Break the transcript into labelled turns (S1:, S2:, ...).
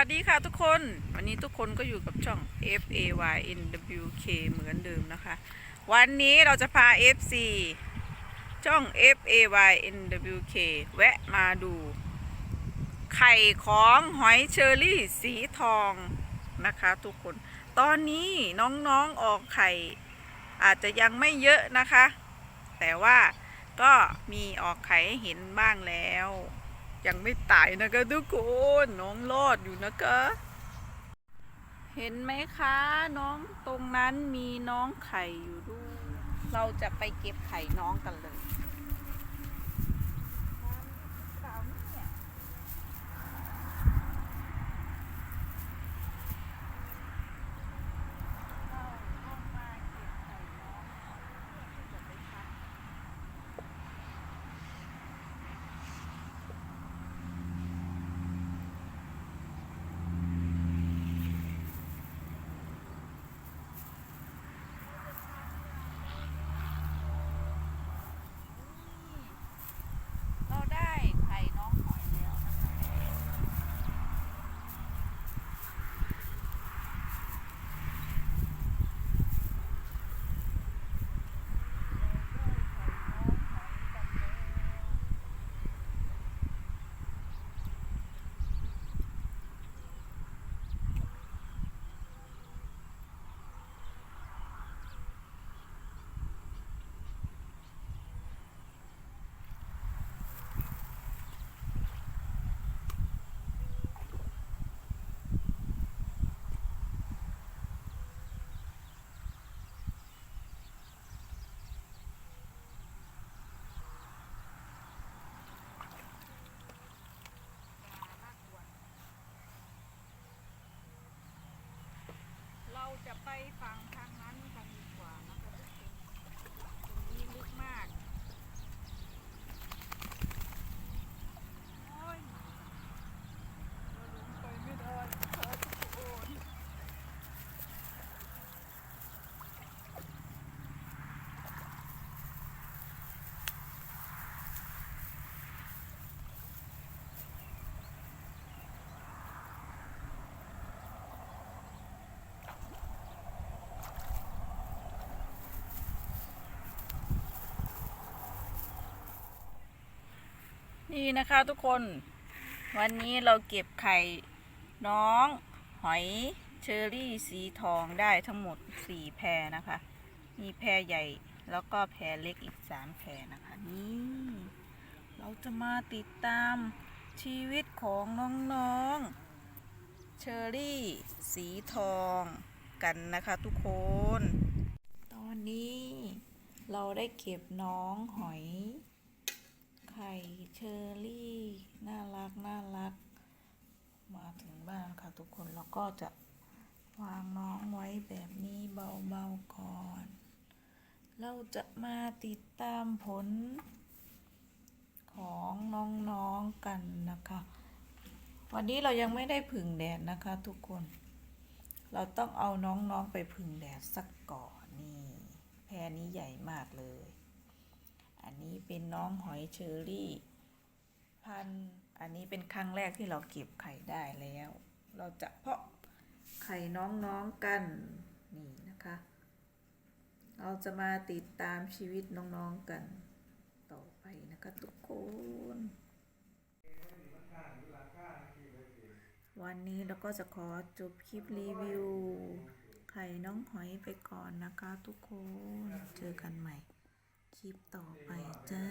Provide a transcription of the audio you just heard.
S1: วัสดีค่ะทุกคน วันนี้ทุกคนก็อยู่กับช่อง F A Y N W K เหมือนเดิมนะคะ วันนี้เราจะพา FC ช่อง F A Y N W K แวะมาดู ไข่ของหอยเชอรี่สีทองนะคะทุกคน ตอนนี้น้องๆออกไข่อาจจะยังไม่เยอะนะคะ แต่ว่าก็มีออกไข่ให้เห็นบ้างแล้ว ยังไม่ตายนะคะทุกคนน้องรอดอยู่นะคะ เห็นไหมคะ น้องตรงนั้นมีน้องไข่อยู่ด้วย เราจะไปเก็บไข่น้องกันเลย นี่นะคะทุกคน วันนี้เราเก็บไข่น้อง หอยเชอรี่สีทองได้ทั้งหมดสี่แพรนะคะ มีแพรใหญ่แล้วก็แพรเล็กอีกสามแพรนะคะ นี่ เราจะมาติดตามชีวิตของน้องๆ เชอรี่สีทองกันนะคะทุกคน ตอนนี้เราได้เก็บน้องหอย ไข่เชอรี่ น่ารักน่ารัก มาถึงบ้านค่ะ ทุกคนเราก็จะวางน้องไว้แบบนี้เบาๆก่อน เราจะมาติดตามผลของน้องๆกันนะคะ วันนี้เรายังไม่ได้ผึ่งแดดนะคะทุกคน เราต้องเอาน้องๆไปผึ่งแดดสักก่อนนี่แพรนี้ใหญ่มากเลย อันนี้เป็นน้องหอยเชอรี่ พัน อันนี้เป็นครั้งแรกที่เราเก็บไข่ได้แล้ว เราจะเพาะไข่น้องๆกัน นี่นะคะ เราจะมาติดตามชีวิตน้องๆกัน ต่อไปนะคะทุกคน วันนี้เราก็จะขอจบคลิปรีวิว ไข่น้องหอยไปก่อนนะคะทุกคน เจอกันใหม่ คลิปต่อไปจ้า